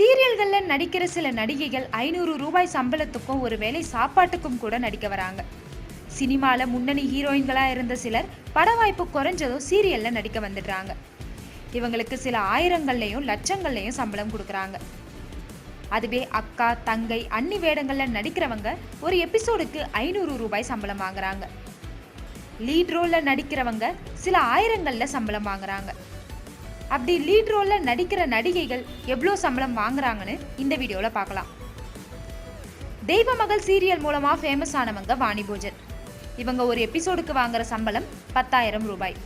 சீரியல்களில் நடிக்கிற சில நடிகைகள் ஐநூறு ரூபாய் சம்பளத்துக்கும் ஒரு வேளை சாப்பாட்டுக்கும் கூட நடிக்க வராங்க. சினிமாவில் முன்னணி ஹீரோயின்களாக இருந்த சிலர் பட வாய்ப்பு குறைஞ்சதும் சீரியலில் நடிக்க வந்துடுறாங்க. இவங்களுக்கு சில ஆயிரங்கள்லையும் லட்சங்கள்லையும் சம்பளம் கொடுக்குறாங்க. அதுவே அக்கா தங்கை அன்னி வேடங்களில் நடிக்கிறவங்க ஒரு எபிசோடுக்கு ஐநூறு ரூபாய் சம்பளம் வாங்குறாங்க. லீட் ரோலில் நடிக்கிறவங்க சில ஆயிரங்களில் சம்பளம் வாங்குறாங்க. அப்படி லீட் ரோலில் நடிக்கிற நடிகைகள் எவ்வளோ சம்பளம் வாங்குறாங்கன்னு இந்த வீடியோவில் பார்க்கலாம். தெய்வ மகள் சீரியல் மூலமாக ஃபேமஸ் ஆனவங்க வாணி போஜன். இவங்க ஒரு எபிசோடுக்கு வாங்குற சம்பளம் பத்தாயிரம் ரூபாய்.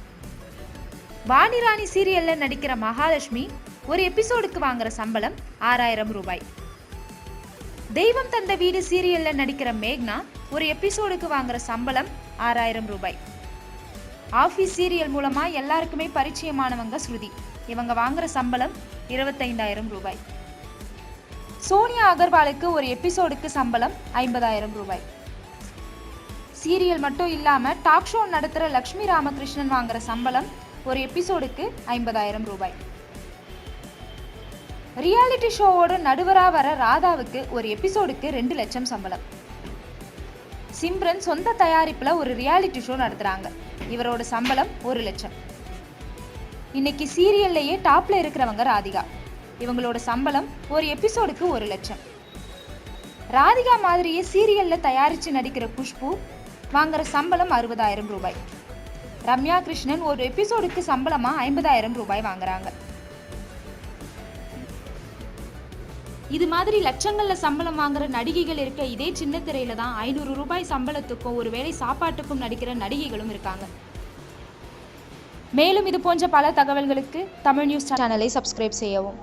வாணி ராணி சீரியலில் நடிக்கிற மகாலட்சுமி ஒரு எபிசோடுக்கு வாங்குற சம்பளம் ஆறாயிரம் ரூபாய். தெய்வம் தந்த வீடு சீரியலில் நடிக்கிற மேக்னா ஒரு எபிசோடுக்கு வாங்குற சம்பளம் ஆறாயிரம் ரூபாய். ஆஃபீஸ் சீரியல் மூலமாக எல்லாருக்குமே பரிச்சயமானவங்க ஸ்ருதி. இவங்க வாங்குற சம்பளம் இருபத்தைந்தாயிரம் ரூபாய். சோனியா அகர்வாலுக்கு ஒரு எபிசோடுக்கு சம்பளம் ஐம்பதாயிரம் ரூபாய். சீரியல் மட்டும் இல்லாமல் டாக் ஷோ நடத்துகிற லக்ஷ்மி ராமகிருஷ்ணன் வாங்குற சம்பளம் ஒரு எபிசோடுக்கு ஐம்பதாயிரம் ரூபாய். ரியாலிட்டி ஷோவோட நடுவராக வர ராதாவுக்கு ஒரு எபிசோடுக்கு ரெண்டு லட்சம் சம்பளம். சிம்ரன் சொந்த தயாரிப்பில் ஒரு ரியாலிட்டி ஷோ நடத்துகிறாங்க இவரோட சம்பளம் ஒரு லட்சம். இன்னைக்கு சீரியல்லையே டாப்பில் இருக்கிறவங்க ராதிகா. இவங்களோட சம்பளம் ஒரு எபிசோடுக்கு ஒரு லட்சம். ராதிகா மாதிரியே சீரியலில் தயாரித்து நடிக்கிற குஷ்பு வாங்குற சம்பளம் அறுபதாயிரம் ரூபாய். ரம்யா கிருஷ்ணன் ஒரு எபிசோடுக்கு சம்பளமாக ஐம்பதாயிரம் ரூபாய் வாங்குறாங்க. இது மாதிரி லட்சங்களில் சம்பளம் வாங்குற நடிகைகள் இருக்க இதே சின்ன திரையில தான் ஐநூறு ரூபாய் சம்பளத்துக்கும் ஒரு வேளை சாப்பாட்டுக்கும் நடிக்கிற நடிகைகளும் இருக்காங்க. மேலும் இது போன்ற பல தகவல்களுக்கு தமிழ் நியூஸ் சேனலை சப்ஸ்கிரைப் செய்யவும்.